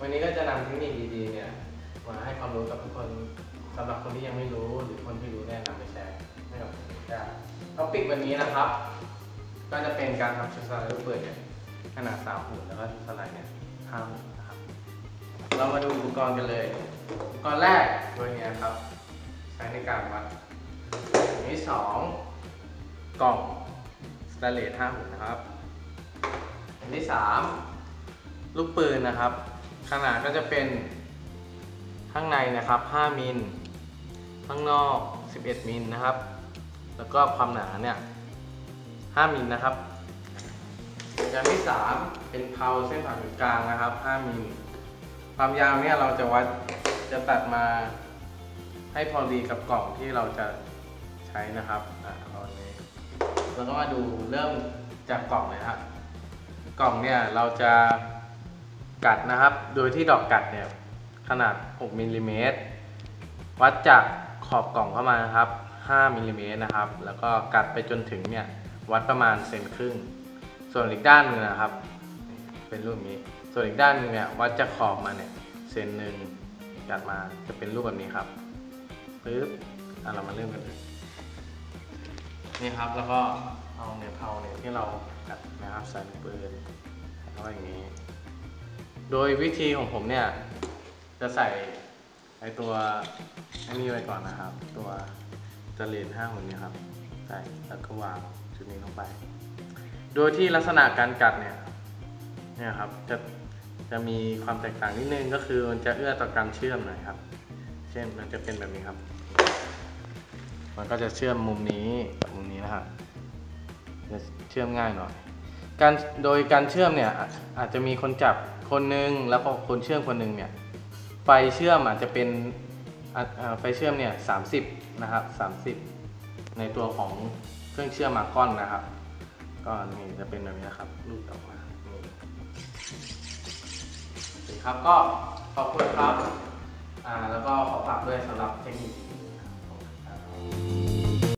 วันนี้ก็จะนำเทคนิคดีๆเนี่ยมาให้ความรู้กับทุกคนสำหรับคนที่ยังไม่รู้หรือคนที่รู้แนะนำไปแชร์ให้กับคนอื่นได้ท็อปิกวันนี้นะครับ ก็จะเป็นการทำชุดสไลด์ลูกปืนเนี่ยขนาดสามหุ่นแล้วก็ชุดสไลด์เนี่ยห้าหุ่นนะครับเรามาดูอุปกรณ์กันเลยอุปกรณ์แรกตัวนี้ครับ ใช้ในการวัดอันที่สองกล่องสแตนเลสห้าหุ่นนะครับอันที่สาม ลูกปืนนะครับ ขนาดก็จะเป็นข้างในนะครับ 5 มิล ข้างนอก 11 มิลนะครับ แล้วก็ความหนาเนี่ย 5 มิลนะครับอย่างที่ 3 เป็นเพลาเส้นผ่าศูนย์กลางนะครับ 5 มิล ความยาวเนี่ยเราจะวัดจะตัดมาให้พอดีกับกล่องที่เราจะใช้นะครับอะเอาอันนี้เราก็มาดูเริ่มจากกล่องเลยครับกล่องเนี่ยเราจะ กัดนะครับ โดยที่ดอกกัดเนี่ยขนาด 6มิลลิเมตรวัดจากขอบกล่องเข้ามานะครับ 5มิลลิเมตรนะครับ แล้วก็กัดไปจนถึงเนี่ยวัดประมาณเซนครึ่ง ส่วนอีกด้านหนึงนะครับ เป็นรูปนี้ ส่วนอีกด้านหนึงเนี่ยวัดจากขอบมาเนี่ยเซนหนึ่งกัดมาจะเป็นรูปแบบนี้ครับปึ๊บอะเรามาเริ่มกันเลยนี่ครับแล้วก็เอาเนื้อเพาเนี่ยที่เรากัดนะครับใส่ปืนแล้วก็อย่างนี้ โดยวิธีของผมเนี่ย จะใส่ไอตัวอันนี้ไว้ก่อนนะครับ ตัวจรีนห้าหุ่นนี่ยครับ ใส่แล้วก็วางชุดนี้ลงไป โดยที่ลักษณะการกัดเนี่ยเนี่ยครับจะจะมีความแตกต่างนิดนึงก็คือมันจะเอื้อต่อการเชื่อมหน่อยครับ เช่นมันจะเป็นแบบนี้ครับ มันก็จะเชื่อมมุมนี้กับมุมนี้นะครับจะเชื่อมง่ายหน่อย การโดยการเชื่อมเนี่ยอาจจะมีคนจับคนหนึงแล้วก็คนเชื่อมคนหนึงเนี่ยไฟเชื่อมอาจจะเป็นไฟเชื่อมเนี่ยสานะครับสามสิบในตัวของเครื่องเชื่อมมาก้อนนะครับ ก็นี่จะเป็นแบบนี้นะครับรูปออกมานี่โอเคครับก็ขอบคุณครับ อ่าแล้วก็ขอฝากด้วยสำหรับเทคนิค